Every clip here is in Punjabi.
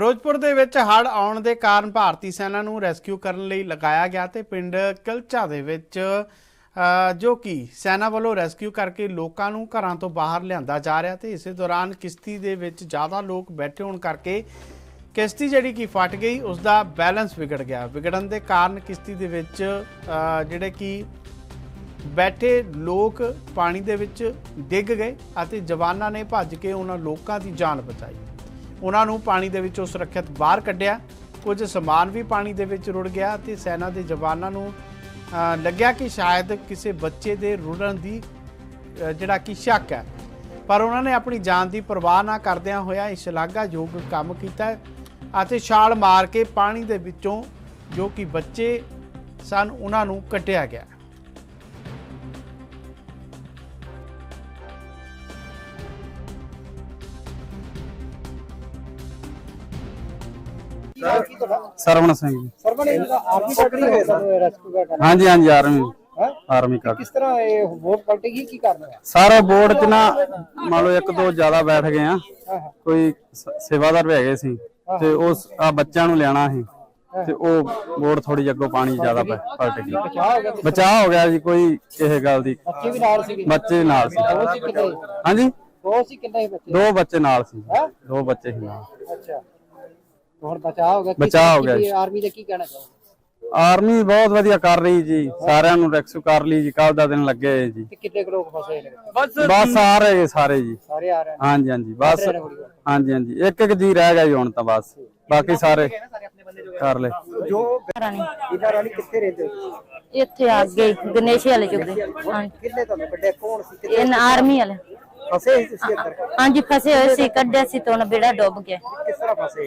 ਫਿਰੋਜ਼ਪੁਰ ਦੇ ਵਿੱਚ ਹੜ੍ਹ ਆਉਣ ਦੇ ਕਾਰਨ ਭਾਰਤੀ ਸੈਨਾ ਨੂੰ ਰੈਸਕਿਊ ਕਰਨ ਲਈ ਲਗਾਇਆ ਗਿਆ ਤੇ ਪਿੰਡ ਕਿਲਚਾ ਦੇ ਵਿੱਚ ਜੋ ਕਿ ਸੈਨਾ ਵੱਲੋਂ ਰੈਸਕਿਊ ਕਰਕੇ ਲੋਕਾਂ ਨੂੰ ਘਰਾਂ ਤੋਂ ਬਾਹਰ ਲਿਆਂਦਾ ਜਾ ਰਿਹਾ ਤੇ ਇਸੇ ਦੌਰਾਨ ਕਿਸ਼ਤੀ ਦੇ ਵਿੱਚ ਜ਼ਿਆਦਾ ਲੋਕ ਬੈਠੇ ਹੋਣ ਕਰਕੇ ਕਿਸ਼ਤੀ ਜਿਹੜੀ ਕਿ ਫਟ ਗਈ ਉਸ ਦਾ ਬੈਲੈਂਸ ਵਿਗੜ ਗਿਆ। ਵਿਗੜਨ ਦੇ ਕਾਰਨ ਕਿਸ਼ਤੀ ਦੇ ਵਿੱਚ ਜਿਹੜੇ ਕਿ ਬੈਠੇ ਲੋਕ ਪਾਣੀ ਦੇ ਵਿੱਚ ਡਿੱਗ ਗਏ ਅਤੇ ਜਵਾਨਾਂ ਨੇ ਭੱਜ ਕੇ ਉਹਨਾਂ ਲੋਕਾਂ ਦੀ ਜਾਨ ਬਚਾਈ। ਉਹਨਾਂ ਨੂੰ ਪਾਣੀ ਦੇ ਵਿੱਚੋਂ ਸੁਰੱਖਿਅਤ ਬਾਹਰ ਕੱਢਿਆ। ਕੁਝ ਸਮਾਨ ਵੀ ਪਾਣੀ ਦੇ ਵਿੱਚ ਰੁੜ ਗਿਆ ਤੇ ਸੈਨਾ ਦੇ ਜਵਾਨਾਂ ਨੂੰ ਲੱਗਿਆ ਕਿ ਸ਼ਾਇਦ ਕਿਸੇ ਬੱਚੇ ਦੇ ਰੁੜਨ ਦੀ ਜਿਹੜਾ ਕਿ ਸ਼ੱਕ ਹੈ। ਪਰ ਉਹਨਾਂ ਨੇ ਆਪਣੀ ਜਾਨ ਦੀ ਪਰਵਾਹ ਨਾ ਕਰਦਿਆਂ ਹੋਇਆ ਇਸ ਸ਼ਲਾਘਾਯੋਗ ਕੰਮ ਕੀਤਾ ਅਤੇ ਛਾਲ ਮਾਰ ਕੇ ਪਾਣੀ ਦੇ ਵਿੱਚੋਂ ਜੋ ਕਿ ਬੱਚੇ ਸਨ, ਉਹਨਾਂ ਨੂੰ ਕੱਢਿਆ ਗਿਆ। ਸਰਵਣ ਸਿੰਘ ਜੀ। ਸਰਵਣ ਇਹ ਆਰਮੀ ਪਕੜੀ ਹੋਈ ਸਾਨੂੰ ਰੈਸਕਿਊ ਕਰਨ ਹਾਂਜੀ ਹਾਂਜੀ ਆਰਮੀ। ਹੈ? ਆਰਮੀ ਕਰ ਕਿਸ ਤਰ੍ਹਾਂ ਇਹ ਵੋਟ ਪਲਟੇਗੀ ਕੀ ਕਰਨਾ ਹੈ? ਸਾਰੇ ਬੋਰਡ 'ਚ ਨਾ ਮੰਨ ਲਓ ਇੱਕ ਦੋ ਜ਼ਿਆਦਾ ਬੈਠ ਗਏ ਆ। ਕੋਈ ਸ- ਸੇਵਾਦਾਰ ਵੀ ਹੈਗੇ ਸੀ ਤੇ ਉਸ ਆ ਬੱਚਿਆਂ ਨੂੰ ਲਿਆਣਾ ਸੀ ਤੇ ਉਹ ਬੋਰਡ ਥੋੜੀ ਅੱਗੋਂ ਪਾਣੀ ਜ਼ਿਆਦਾ ਪੈ- ਪਲਟ ਗਈ। ਬਚਾਅ ਹੋ ਗਿਆ ਜੀ ਕੋਈ ਕਿਸੇ ਗੱਲ ਦੀ। ਬੱਚੇ ਵੀ ਨਾਲ ਸੀਗੇ? ਬੱਚੇ ਨਾਲ ਸੀ। ਦੋ ਸੀ ਹਾਂਜੀ? ਦੋ ਸੀ ਕਿੰਨੇ ਸੀ ਬੱਚੇ? ਦੋ ਬੱਚੇ ਨਾਲ ਸੀ? ਦੋ ਬੱਚੇ ਸੀ ਨਾਲ। ਅੱਛਾ। ਹੁਣ ਬਚਾਅ ਹੋ ਗਿਆ ਕੀ- ਬਚਾਅ ਹੋ ਗਿਆ ਜੀ। ਆਰਮੀ ਦਾ ਕੀ ਕਹਿਣਾ ਚਾਹੁੰਦੇ ਆਰਮੀ ਬਹੁਤ ਵਧੀਆ ਕਰ ਰਹੀ ਜੀ ਸਾਰਿਆਂ ਨੂੰ ਰੈਕਸੂ ਕਰ ਲਈ ਜੀ ਕੱਲ ਦਾ ਦਿਨ ਲੱਗੇ ਹੋਏ ਜੀ। ਤੇ ਕਿੰਨੇ ਕੁ ਲੋਕ ਫਸੇ ਨੇ? ਬਸ ਆ ਰਹੇ ਜੀ ਸਾਰੇ ਜੀ। ਸਾਰੇ ਆ ਰਹੇ ਨੇ? ਹਾਂਜੀ ਹਾਂਜੀ ਬਸ। ਹਾਂਜੀ ਹਾਂਜੀ ਇੱਕ ਇੱਕ ਜੀ ਰਹਿ ਗਿਆ ਜੀ ਹੁਣ ਤਾਂ ਬਸ। ਬਾਕੀ ਸਾਰੇ ਕਰ ਲੈ ਜੋ ਰਾਣੀ ਇਹਨਾਂ ਰਾਣੀ ਕਿੱਥੇ ਰਹਿੰਦੇ ਹੋ? ਇੱਥੇ ਅੱਗੇ ਗਣੇਸ਼ ਵਾਲੇ ਚੁੱਕਦੇ ਹਾਂਜੀ। ਕਿੰਨੇ ਤੁਹਾਨੂੰ ਕੱਢਿਆ ਕੌਣ ਸੀ? ਕਿੱਥੇ ਇਹ ਆਰਮੀ ਵਾਲੇ। ਫਸੇ ਸੀ ਤੁਸੀਂ ਅੰਦਰ? ਹਾਂਜੀ ਫਸੇ ਹੋਏ ਸੀ ਕੱਢਿਆ ਸੀ ਤੋਂ ਬੇੜਾ ਡੁੱਬ ਗਿਆ। ਕਿਸ ਤਰ੍ਹਾਂ ਫਸੇ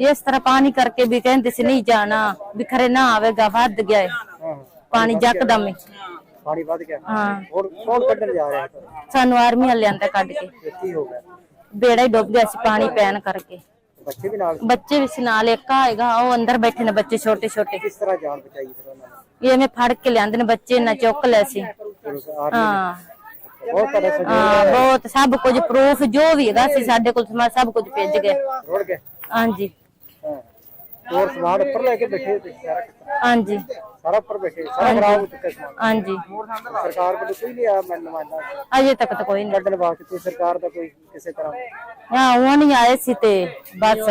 ਇਸ ਤਰ੍ਹਾਂ ਪਾਣੀ ਕਰਕੇ ਵੀ ਕਹਿੰਦੇ ਸੀ ਨਹੀਂ ਜਾਣਾ ਵੀ ਖਰੇ ਨਾ ਆਵੇਗਾ ਵੱਧ ਗਿਆ ਪਾਣੀ ਜੱਕਦਮ ਹੀ ਪਾਣੀ ਵੱਧ ਗਿਆ। ਹਾਂ। ਹੁਣ ਕੌਣ ਕੱਢਣ ਜਾ ਰਿਹਾ? ਹੈ ਸਾਨੂੰ ਆਰਮੀ ਵਾਲੇ ਆਂਦਾ ਕੱਢ ਕੇ। ਤੇ ਕੀ ਹੋ ਗਿਆ? ਬੇੜਾ ਹੀ ਡੁੱਬ ਗਿਆ ਸੀ ਪਾਣੀ ਪੈਣ ਕਰਕੇ। ਬੱਚੇ ਵੀ ਨਾਲ। ਬੱਚੇ ਵੀ ਸੀ ਨਾਲ ਇੱਕ ਹੈਗਾ ਉਹ ਅੰਦਰ ਬੈਠੇ ਨੇ ਬੱਚੇ ਛੋਟੇ ਛੋਟੇ। ਕਿਸ ਤਰ੍ਹਾਂ ਜਾਨ ਬਚਾਈ ਫਿਰ ਉਹਨਾਂ ਨੇ? ਐਵੇਂ ਫੜ ਕੇ ਲਿਆਂਦੇ ਨੇ ਬੱਚੇ ਨਾ ਚੁੱਕ ਲੈ ਸੀ। ਆਰਮੀ ਹਾਂ। ਬਹੁਤ ਹਾਂ ਸਭ ਕੁਝ ਪ੍ਰੂਫ ਜੋ ਵੀ ਹੈਗਾ ਸੀ ਸਾਡੇ ਕੋਲ ਸਮਾਂ ਸਭ ਕੁਝ ਭੇਜ ਗਏ। ਰੁੜ ਗਏ। ਹਾਂਜੀ। ਹਾਂ ਹੋਰ ਸਮਾਨ ਉੱਪਰ ਲੈ ਕੇ ਬੈਠੇ ਤੇ ਸਾਰਾ ਹਾਂਜੀ। ਸਾਰਾ ਉੱਪਰ ਬੈਠੇ ਸਾਰਾ ਖਰਾਬ ਹੋ ਚੁੱਕਾ ਸਮਾਨ। ਹਾਂਜੀ। ਸਰਕਾਰ ਵੱਲੋਂ ਕੋਈ ਨਹੀਂ ਆ ਮੈਂ ਨੁਮਾਇੰਦਾ ਅਜੇ ਤੱਕ ਤਾਂ ਕੋਈ ਨਹੀਂ। ਕੱਢਣ ਵਾਸਤੇ ਸਰਕਾਰ ਦਾ ਕੋਈ ਕਿਸੇ ਤਰ੍ਹਾਂ? ਹਾਂ ਉਹ ਨਹੀਂ ਆਏ ਸੀ ਤੇ ਬਸ।